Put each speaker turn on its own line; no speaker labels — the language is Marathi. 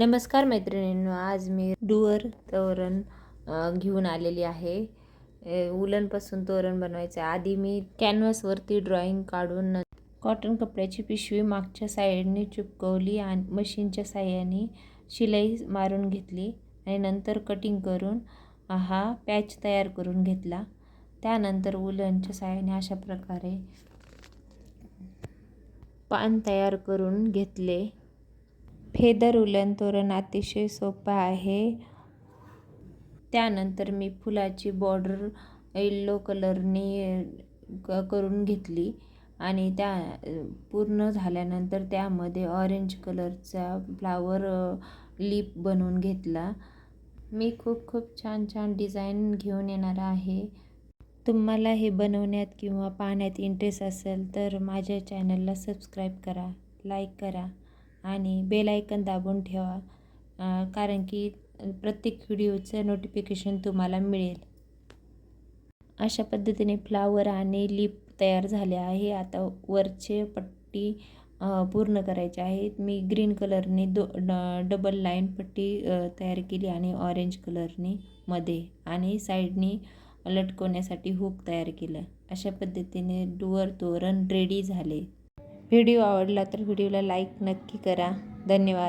नमस्कार मैत्रिणींनो आज मी डुअर तोरण घेऊन आलेली आहे. उलनपासून तोरण बनवायचं आहे. आधी मी कॅनव्हासवरती ड्रॉइंग काढून कॉटन कपड्याची पिशवी मागच्या साईडने चिपकवली आणि मशीनच्या साह्याने शिलाई मारून घेतली आणि नंतर कटिंग करून हा पॅच तयार करून घेतला. त्यानंतर उलनच्या साह्याने अशा प्रकारे पान तयार करून घेतले. फेदर उलन तोरण अतिशय सोपं आहे. त्यानंतर मी फुलाची बॉर्डर येल्लो कलरने क करून घेतली आणि त्या पूर्ण झाल्यानंतर त्यामध्ये ऑरेंज कलरचा फ्लावर लिप बनवून घेतला. मी खूप खूप छान छान डिझाईन घेऊन येणार आहे. तुम्हाला हे बनवण्यात किंवा पाहण्यात इंटरेस्ट असेल तर माझ्या चॅनलला सबस्क्राईब करा लाईक करा. आणि बेल आयकन दाबून ठेवा कारण की प्रत्येक व्हिडिओचं नोटिफिकेशन तुम्हाला मिळेल. अशा पद्धतीने फ्लावर आणि लिप तयार झाले आहे. आता वरचे पट्टी पूर्ण करायचे आहेत. मी ग्रीन कलरने दो ड डबल लाईन पट्टी तयार केली आणि ऑरेंज कलरने मध्ये आणि साईडने लटकवण्यासाठी हुक तयार केलं. अशा पद्धतीने डुअर तोरण रेडी झाले. व्हिडिओ आवडला तर व्हिडिओला लाईक नक्की करा. धन्यवाद.